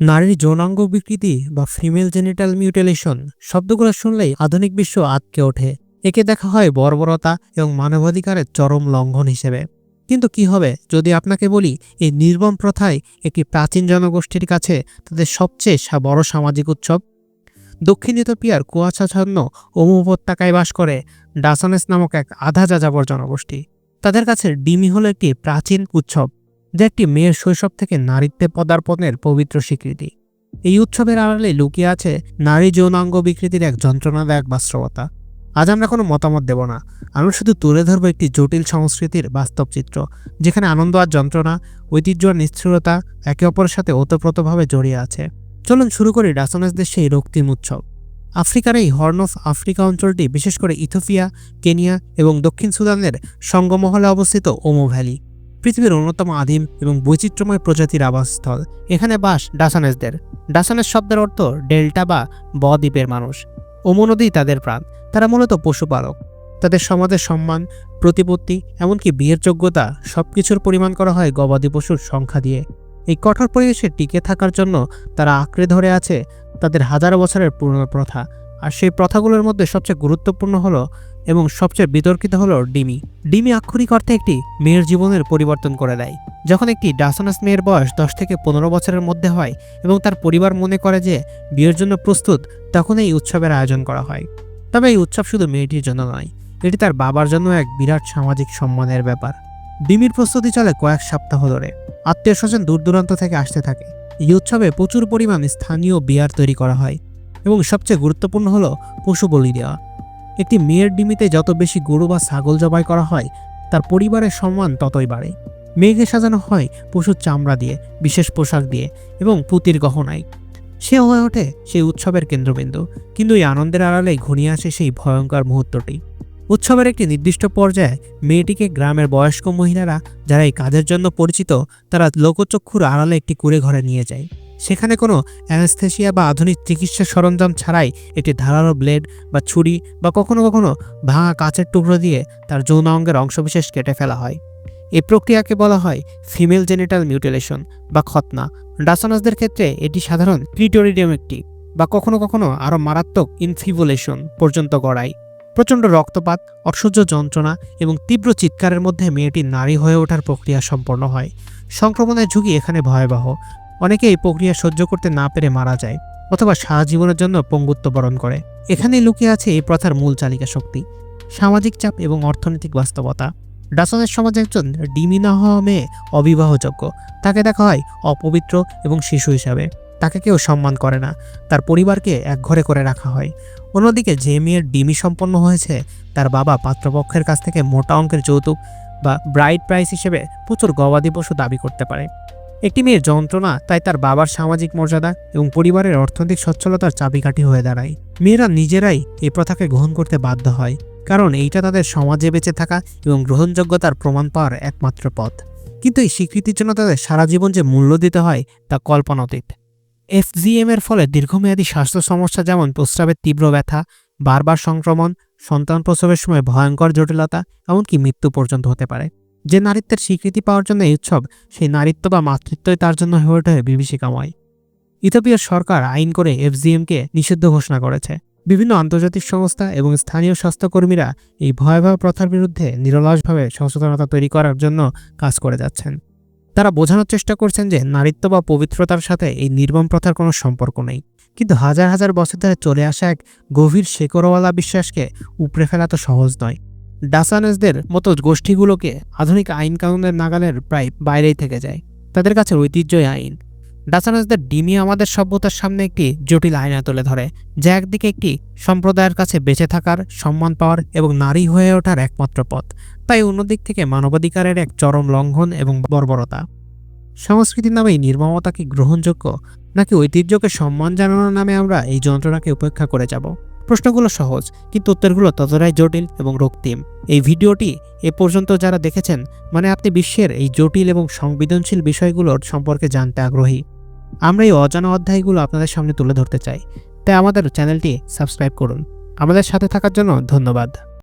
নারীর যৌনাঙ্গ বিকৃতি বা ফিমেল জেনিটাল মিউটিলেশন শব্দগুলো শুনলেই আধুনিক বিশ্ব আটকে ওঠে। একে দেখা হয় বর্বরতা এবং মানবাধিকারের চরম লঙ্ঘন হিসেবে। কিন্তু কি হবে যদি আপনাকে বলি, এই নির্মম প্রথায় একটি প্রাচীন জনগোষ্ঠীর কাছে তাদের সবচেয়ে বড় সামাজিক উৎসব? দক্ষিণ ইথোপিয়ার কুয়াশাচ্ছন্ন ওমু উপত্যকায় বাস করে ডাসানেস নামক এক আধা যাযাবর জনগোষ্ঠী। তাদের কাছে ডিমি হলো একটি প্রাচীন উৎসব। যা একটি মেয়ের শৈশব থেকে নারীত্বে পদার্পণের পবিত্র স্বীকৃতি। এই উৎসবের আড়ালে লুকিয়ে আছে নারী যৌনাঙ্গ বিকৃতির এক যন্ত্রণাদায়ক বাস্তবতা। আজ আমরা কোনো মতামত দেব না। আমরা শুধু তুলে ধরব একটি জটিল সংস্কৃতির বাস্তব চিত্র, যেখানে আনন্দ আর যন্ত্রণা, ঐতিহ্য আর নিষ্ঠুরতা একে অপরের সাথে ওতপ্রোতভাবে জড়িয়ে আছে। চলুন শুরু করি ডাসনেসদের সেই রক্তিম উৎসব। আফ্রিকার এই হর্ন অফ আফ্রিকা অঞ্চলটি, বিশেষ করে ইথোপিয়া কেনিয়া এবং দক্ষিণ সুদানের সঙ্গমহলে অবস্থিত ওমো ভ্যালি। পৃথিবীর অন্যতম আদিম এবং বৈচিত্র্যময় প্রজাতির আবাসস্থল। এখানে বাস ডাসানেসদের। ডাসানেস শব্দের অর্থ ডেল্টা বা বদ্বীপের মানুষ। ওমো নদী তাদের প্রাণ। তারা মূলত পশুপালক। তাদের সমাজের সম্মান, প্রতিপত্তি, এমনকি বিয়ের যোগ্যতা সবকিছুর পরিমাণ করা হয় গবাদি পশুর সংখ্যা দিয়ে। এই কঠোর পরিবেশে টিকে থাকার জন্য তারা আঁকড়ে ধরে আছে তাদের হাজার বছরের পুরনো প্রথা। আর সেই প্রথাগুলোর মধ্যে সবচেয়ে গুরুত্বপূর্ণ হলো এবং সবচেয়ে বিতর্কিত হলো ডিমি। ডিমি আক্ষরিক অর্থে একটি মেয়ের জীবনের পরিবর্তন করে দেয়। যখন একটি ডাসনাস মেয়ের বয়স দশ থেকে পনেরো বছরের মধ্যে হয় এবং তার পরিবার মনে করে যে বিয়ের জন্য প্রস্তুত, তখন এই উৎসবের আয়োজন করা হয়। তবে এই উৎসব শুধু মেয়েটির জন্য নয়, এটি তার বাবার জন্য এক বিরাট সামাজিক সম্মানের ব্যাপার। ডিমির প্রস্তুতি চলে কয়েক সপ্তাহ ধরে। আত্মীয় স্বজন দূর দূরান্ত থেকে আসতে থাকে। এই উৎসবে প্রচুর পরিমাণ স্থানীয় বিয়ার তৈরি করা হয়। এবং সবচেয়ে গুরুত্বপূর্ণ হলো পশু বলি দেওয়া। একটি মেয়ের ডিমিতে যত বেশি গরু বা ছাগল জবাই করা হয়, তার পরিবারের সম্মান ততই বাড়ে। মেয়েকে সাজানো হয় পশুর চামড়া দিয়ে, বিশেষ পোশাক দিয়ে এবং পুতির গহনায়। সে হয়ে ওঠে সেই উৎসবের কেন্দ্রবিন্দু, কিন্তু এই আনন্দের আড়ালে ঘনিয়ে আসে সেই ভয়ঙ্কর মুহূর্তটি। উৎসবের একটি নির্দিষ্ট পর্যায়ে মেয়েটিকে গ্রামের বয়স্ক মহিলারা, যারা এই কাজের জন্য পরিচিত, তারা লোকচক্ষুর আড়ালে একটি কুড়ে ঘরে নিয়ে যায়। সেখানে কোনো অ্যানেস্থেশিয়া বা আধুনিক চিকিৎসা সরঞ্জাম ছাড়াই একটি ধারালো ব্লেড বা ছুরি বা কখনো কখনো ভাঙা কাঁচের টুকরো দিয়ে তার যৌন অঙ্গের অংশবিশেষ কেটে ফেলা হয়। এ প্রক্রিয়াকে বলা হয় ফিমেল জেনিটাল মিউটিলেশন বা খতনা ডাসানাসদের ক্ষেত্রে এটি সাধারণ ক্রিটোরিডিয়ামেকটি বা কখনো কখনো আরও মারাত্মক ইনফিভুলেশন পর্যন্ত গড়ায়। প্রচণ্ড রক্তপাত, অসহ্য যন্ত্রণা এবং তীব্র চিৎকারের মধ্যে মেয়েটি নারী হয়ে ওঠার প্রক্রিয়া সম্পন্ন হয়। সংক্রমণের ঝুঁকি এখানে ভয়াবহ। অনেকে এই প্রক্রিয়া সহ্য করতে না পেরে মারা যায় অথবা সারা জীবনের জন্য পঙ্গুত্ব বরণ করে। এখানেই লুকিয়ে আছে এই প্রথার মূল চালিকা শক্তি, সামাজিক চাপ এবং অর্থনৈতিক বাস্তবতা। ডাসনের সমাজে একজন ডিমি না হওয়া মেয়ে অবিবাহযোগ্য। তাকে দেখা হয় অপবিত্র এবং শিশু হিসাবে। তাকে কেউ সম্মান করে না। তার পরিবারকে একঘরে করে রাখা হয়। অন্যদিকে যে মেয়ের ডিমি সম্পন্ন হয়েছে, তার বাবা পাত্রপক্ষের কাছ থেকে মোটা অঙ্কের যৌতুক বা ব্রাইড প্রাইস হিসেবে প্রচুর গবাদি পশু দাবি করতে পারে। একটি মেয়ের যন্ত্রণা তাই তার বাবার সামাজিক মর্যাদা এবং পরিবারের অর্থনৈতিক সচ্ছলতার চাবিকাঠি হয়ে দাঁড়ায়। মেয়েরা নিজেরাই এই প্রথাকে গ্রহণ করতে বাধ্য হয়, কারণ এইটা তাদের সমাজে বেঁচে থাকা এবং গ্রহণযোগ্যতার প্রমাণ পাওয়ার একমাত্র পথ। কিন্তু এই স্বীকৃতির জন্য তাদের সারা জীবন যে মূল্য দিতে হয়, তা কল্পনাতীত। এফজিএম এর ফলে দীর্ঘমেয়াদী স্বাস্থ্য সমস্যা যেমন প্রস্রাবের তীব্র ব্যথা, বারবার সংক্রমণ, সন্তান প্রসবের সময় ভয়ঙ্কর জটিলতা, এমনকি মৃত্যু পর্যন্ত হতে পারে। যে নারীত্বের স্বীকৃতি পাওয়ার জন্য এই উৎসব, সেই নারীত্ব বা মাতৃত্বই তার জন্য হয়ে ওঠে বিভীষিকাময়। ইথোপিয়ার সরকার আইন করে এফজিএমকে নিষিদ্ধ ঘোষণা করেছে। বিভিন্ন আন্তর্জাতিক সংস্থা এবং স্থানীয় স্বাস্থ্যকর্মীরা এই ভয়াবহ প্রথার বিরুদ্ধে নিরলসভাবে সচেতনতা তৈরি করার জন্য কাজ করে যাচ্ছেন। তারা বোঝানোর চেষ্টা করছেন যে নারীত্ব বা পবিত্রতার সাথে এই নির্মম প্রথার কোনো সম্পর্ক নেই। কিন্তু হাজার হাজার বছর ধরে চলে আসা এক গভীর শেকড়ওয়ালা বিশ্বাসকে উপড়ে ফেলা তো সহজ নয়। ডাসানেসদের মতো গোষ্ঠীগুলোকে আধুনিক আইন কানুনের নাগালের প্রায় বাইরেই থেকে যায়, তাদের কাছে ঐতিহ্যই আইন। ডাসানেসদের ডিমি আমাদের সভ্যতার সামনে একটি জটিল আয়না তুলে ধরে, যা একদিকে একটি সম্প্রদায়ের কাছে বেঁচে থাকার, সম্মান পাওয়ার এবং নারী হয়ে ওঠার একমাত্র পথ, তাই অন্যদিক থেকে মানবাধিকারের এক চরম লঙ্ঘন এবং বর্বরতা। সংস্কৃতির নামে এই নির্মমতা কি গ্রহণযোগ্য, নাকি ঐতিহ্যকে সম্মান জানানোর নামে আমরা এই যন্ত্রণাকে উপেক্ষা করে যাব? প্রশ্নগুলো সহজ, কিন্তু উত্তরগুলো ততটাই জটিল এবং রক্তিম। এই ভিডিওটি এ পর্যন্ত যারা দেখেছেন মানে আপনি বিশ্বের এই জটিল এবং সংবেদনশীল বিষয়গুলোর সম্পর্কে জানতে আগ্রহী। আমরা এই অজানা অধ্যায়গুলো আপনাদের সামনে তুলে ধরতে চাই, তাই আমাদের চ্যানেলটি সাবস্ক্রাইব করুন। আমাদের সাথে থাকার জন্য ধন্যবাদ।